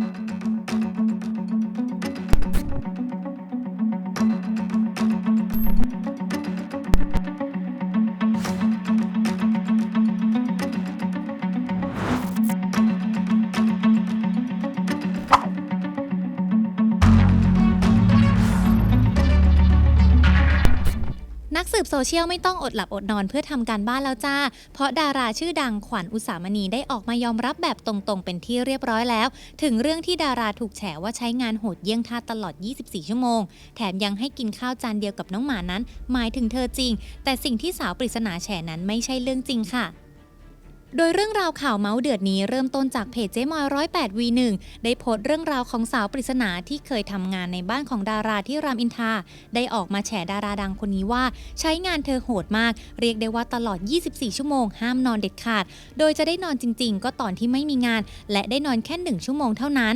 นัก บโซเชียลไม่ต้องอดหลับอดนอนเพื่อทำการบ้านแล้วจ้า เพราะดาราชื่อดังขวัญอุสามณีได้ออกมายอมรับแบบตรงๆ เป็นที่เรียบร้อยแล้ว ถึงเรื่องที่ดาราถูกแฉว่าใช้งานโหดเยี่ยงทาสตลอด 24 ชั่วโมง แถมยังให้กินข้าวจานเดียวกับน้องหมานั้น หมายถึงเธอจริง แต่สิ่งที่สาวปริศนาแฉนั้นไม่ใช่เรื่องจริงค่ะ โดยเรื่องราวข่าวเมาส์เดือดนี้เริ่มต้นจากเพจเจ๊มอยร้อยแปดวีหนึ่งได้โพสต์เรื่องราวของสาวปริศนาที่เคยทำงานในบ้านของดาราที่รามอินทราได้ออกมาแฉดาราดังคนนี้ว่า ใช้งานเธอโหดมาก เรียกได้ว่าตลอด 24 ชั่วโมงห้ามนอนเด็ดขาด โดยจะได้นอนจริง ๆ ก็ตอนที่ไม่มีงาน และได้นอนแค่หนึ่งชั่วโมงเท่านั้น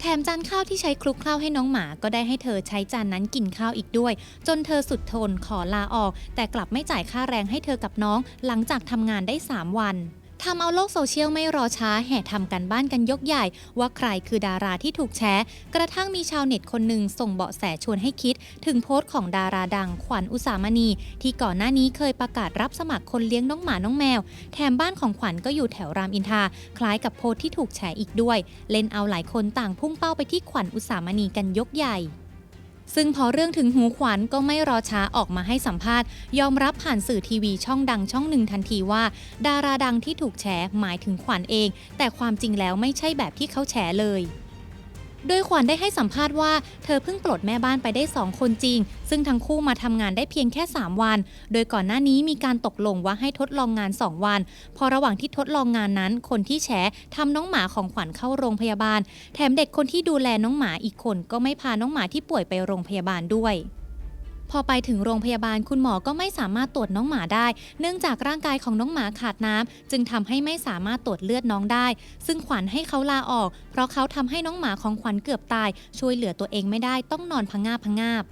แถมจานข้าวที่ใช้คลุกข้าวให้น้องหมาก็ได้ให้เธอใช้จานนั้นกินข้าวอีกด้วย จนเธอสุดทนขอลาออก แต่กลับไม่จ่ายค่าแรงให้เธอกับน้อง หลังจากทำงานได้ 3 วัน ทำเอาโลกโซเชียลไม่รอช้าแห่ทำกันบ้านกันยกใหญ่ ว่าใครคือดาราที่ถูกแชร์กระทั่งมีชาวเน็ตคนหนึ่งส่งเบาะแสชวนให้คิด ถึงโพสต์ของดาราดังขวัญอุสามณี ที่ก่อนหน้านี้เคยประกาศรับสมัครคนเลี้ยงน้องหมาน้องแมว แถมบ้านของขวัญก็อยู่แถวรามอินทราคล้ายกับโพสต์ที่ถูกแฉอีกด้วย เล่นเอาหลายคนต่างพุ่งเป้าไปที่ขวัญอุสามณีกันยกใหญ่ ซึ่งพอเรื่องถึงหูขวัญก็ไม่รอช้าออกมาให้สัมภาษณ์ ยอมรับผ่านสื่อทีวีช่องดังช่องหนึ่งทันทีว่า ดาราดังที่ถูกแฉหมายถึงขวัญเอง แต่ความจริงแล้วไม่ใช่แบบที่เขาแฉเลย โดยขวัญได้ให้สัมภาษณ์ว่าเธอเพิ่งปลดแม่บ้านไปได้ 2 คนจริง ซึ่งทั้งคู่มาทำงานได้เพียงแค่ 3 วัน โดยก่อนหน้านี้มีการตกลงว่าให้ทดลองงาน 2 วัน พอระหว่างที่ทดลองงานนั้น คนที่แฉทำน้องหมาของขวัญเข้าโรงพยาบาล แถมเด็กคนที่ดูแลน้องหมาอีกคน ก็ไม่พาน้องหมาที่ป่วยไปโรงพยาบาลด้วย พอไปถึงโรงพยาบาลคุณหมอก็ไม่สามารถตรวจน้องหมาได้ เนื่องจากร่างกายของน้องหมาขาดน้ำจึงทำให้ไม่สามารถตรวจเลือดน้องได้ ซึ่งขวัญให้เขาลาออก เพราะเขาทำให้น้องหมาของขวัญเกือบตาย ช่วยเหลือตัวเองไม่ได้ต้องนอนพังงาบพังงาบ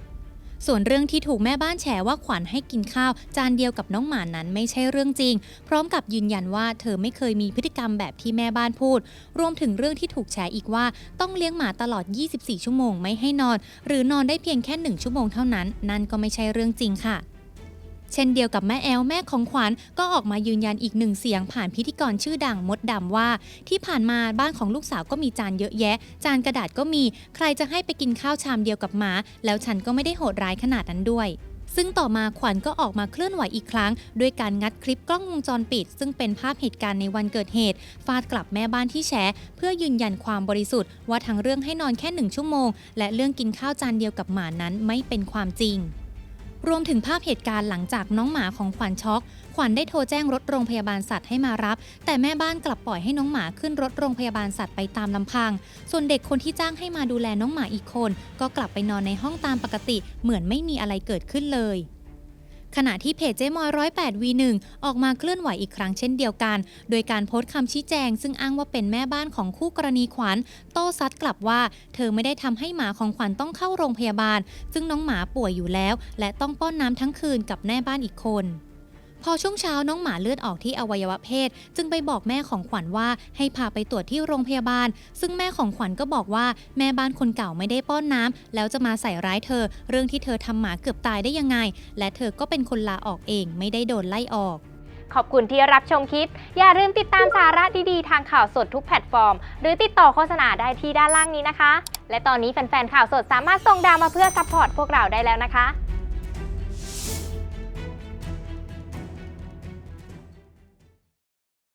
ส่วนเรื่องที่ถูกแม่บ้านแฉว่าขวัญให้กินข้าว จานเดียวกับน้องหมานั้นไม่ใช่เรื่องจริง พร้อมกับยืนยันว่าเธอไม่เคยมีพฤติกรรมแบบที่แม่บ้านพูด รวมถึงเรื่องที่ถูกแฉอีกว่า ต้องเลี้ยงหมาตลอด 24 ชั่วโมงไม่ให้นอน หรือนอนได้เพียงแค่ 1 ชั่วโมงเท่านั้น นั่นก็ไม่ใช่เรื่องจริงค่ะ เช่นเดียวกับแม่แอลแม่ของขวัญก็ออกมายืนยันอีกหนึ่งเสียงผ่านพิธีกรชื่อดังมดดำว่า ที่ผ่านมาบ้านของลูกสาวก็มีจานเยอะแยะ จานกระดาษก็มี ใครจะให้ไปกินข้าวชามเดียวกับหมา แล้วฉันก็ไม่ได้โหดร้ายขนาดนั้นด้วยซึ่งต่อมาขวัญก็ออกมาเคลื่อนไหวอีกครั้ง ด้วยการงัดคลิปกล้องวงจรปิด ซึ่งเป็นภาพเหตุการณ์ในวันเกิดเหตุ ฟาดกลับแม่บ้านที่แฉเพื่อยืนยันความบริสุทธิ์ว่าทั้งเรื่องให้นอนแค่หนึ่งชั่วโมง และเรื่องกินข้าวจานเดียวกับหมานั้นไม่เป็นความจริง รวมถึงภาพเหตุการณ์หลังจากน้องหมาของขวัญช็อก ขวัญได้โทรแจ้งรถโรงพยาบาลสัตว์ให้มารับ แต่แม่บ้านกลับปล่อยให้น้องหมาขึ้นรถโรงพยาบาลสัตว์ไปตามลำพัง ส่วนเด็กคนที่จ้างให้มาดูแลน้องหมาอีกคน ก็กลับไปนอนในห้องตามปกติ เหมือนไม่มีอะไรเกิดขึ้นเลย ขณะที่เพจเจ๊มอยร้อยแปดวีหนึ่งออกมาเคลื่อนไหวอีกครั้งเช่นเดียวกัน โดยการโพสต์คำชี้แจง ซึ่งอ้างว่าเป็นแม่บ้านของคู่กรณีขวัญโต้ซัดกลับว่า เธอไม่ได้ทำให้หมาของขวัญต้องเข้าโรงพยาบาล ซึ่งน้องหมาป่วยอยู่แล้ว และต้องป้อนน้ำทั้งคืนกับแม่บ้านอีกคน พอช่วงเช้าน้องหมาเลือดออกที่อวัยวะเพศ จึงไปบอกแม่ของขวัญว่าให้พาไปตรวจที่โรงพยาบาล ซึ่งแม่ของขวัญก็บอกว่าแม่บ้านคนเก่าไม่ได้ป้อนน้ำแล้วจะมาใส่ร้ายเธอ เรื่องที่เธอทำหมาเกือบตายได้ยังไง และเธอก็เป็นคนลาออกเองไม่ได้โดนไล่ออก ขอบคุณที่รับชมคลิป อย่าลืมติดตามสาระดีๆ ทางข่าวสดทุกแพลตฟอร์ม หรือติดต่อโฆษณาได้ที่ด้านล่างนี้นะคะ และตอนนี้แฟนๆข่าวสดสามารถส่งดาวมาเพื่อซัพพอร์ตพวกเราได้แล้วนะคะ